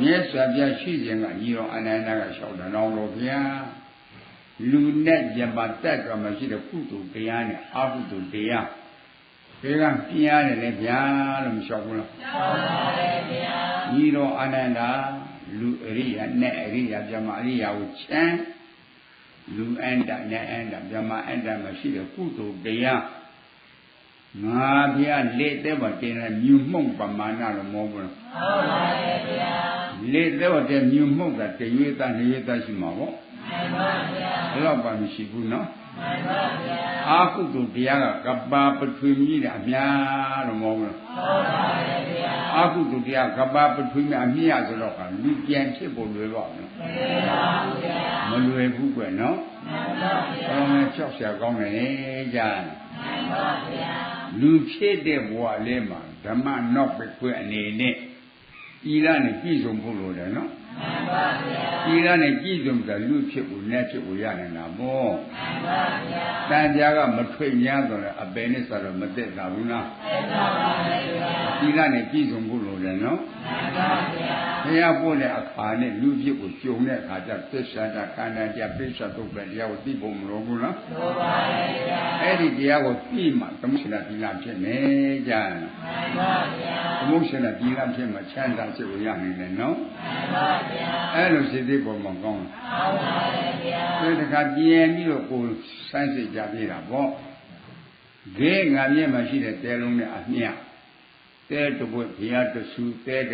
မြတ်စွာဘုရားရှိခြင်းကညီတော်အနန္ဒကလျှောက်တယ်တော်တော်ဗျာလူနဲ့ယမတက်တော်မှရှိတဲ့ကုသိုလ်တရားနဲ့အကုသိုလ်တရားဒီကပြင်းရတယ်လေဗျာလို့မလျှောက်ဘူးလားလျှောက်ပါတယ်ဗျာညီတော်အနန္ဒလူအရိယာနဲ့အရိယာပြမအရိယာကိုချမ်းလူအန္တနဲ့အန္တပြမအန္တမှရှိတဲ့ကုသိုလ်တရား ငါဗျာလက်သက်ပါတင်တယ်မြူမှုန့်ပမာဏတော့မဟုတ်ဘူးလားမှန်ပါတယ်ဗျာလက်သက်ပါတင်မြူမှုန့်တာတရွေသားနှရွေသားရှိမှာပေါ့မှန်ပါဗျာဘယ်တော့မှမရှိဘူးနော်မှန်ပါဗျာအာဟုတုတရားကကပ္ပပထွေမြည်တာအများတော့မဟုတ်ဘူးလားမှန်ပါတယ်ဗျာအာဟုတုတရားကပ္ပပထွေမြည်အမြတ်ဆိုတော့ကလူပြန်ဖြစ်ဖို့လွယ်ပါ့မလားမှန်ပါဗျာမလွယ်ဘူးကွနော်မှန်ပါဗျာဘယ်မှာချောက်ဆရာကောင်းတယ်ကြားမှန် ပါဗျာလူဖြစ်တဲ့ဘဝလေးမှာဓမ္မနောက်ပဲခွဲအနေနဲ့ဤရနဲ့ပြည့်စုံဖို့လိုတယ်နော်မှန်ပါဗျာဤရနဲ့ပြည့်စုံတဲ့လူဖြစ်ဖို့နဲ့ဖြစ်ဖို့ရနိုင်တာပေါ့မှန်ပါဗျာတန်ကြာကမထွေများတော့လည်းအပယ်နဲ့ဆိုတော့မသက်တာဘူးလားသက်ပါပါဗျာဤရနဲ့ပြည့်စုံဖို့လိုတယ်နော်မှန်ပါဗျာ ဘုရားပို့တဲ့အခါနဲ့လူဖြစ်ကိုကြုံတဲ့အခါကျသစ္စာတခန္ဓာကြပိစ္ဆတုပ္ပတရားကိုသိဖို့မလိုဘူးနော်လိုပါဗျာအဲ့ဒီတရားကိုသိမှသမုရှင်တိလဖြစ်မယ်ကြာမှန်ပါဗျာသမုရှင်တိလဖြစ်မှချမ်းသာစိတ်ကိုရနိုင်တယ်နော်မှန်ပါဗျာအဲ့လိုစိတ်သေးပေါ်မှာကောင်းတယ်မှန်ပါဗျာဒီတခါပြင်းပြီးတော့ကိုယ်စမ်းစစ်ကြပြတာပေါ့ဂဲငါမြဲမှာရှိတဲ့တဲလုံးနဲ့အမြတ်တဲတပွေဘုရားတဆူတဲ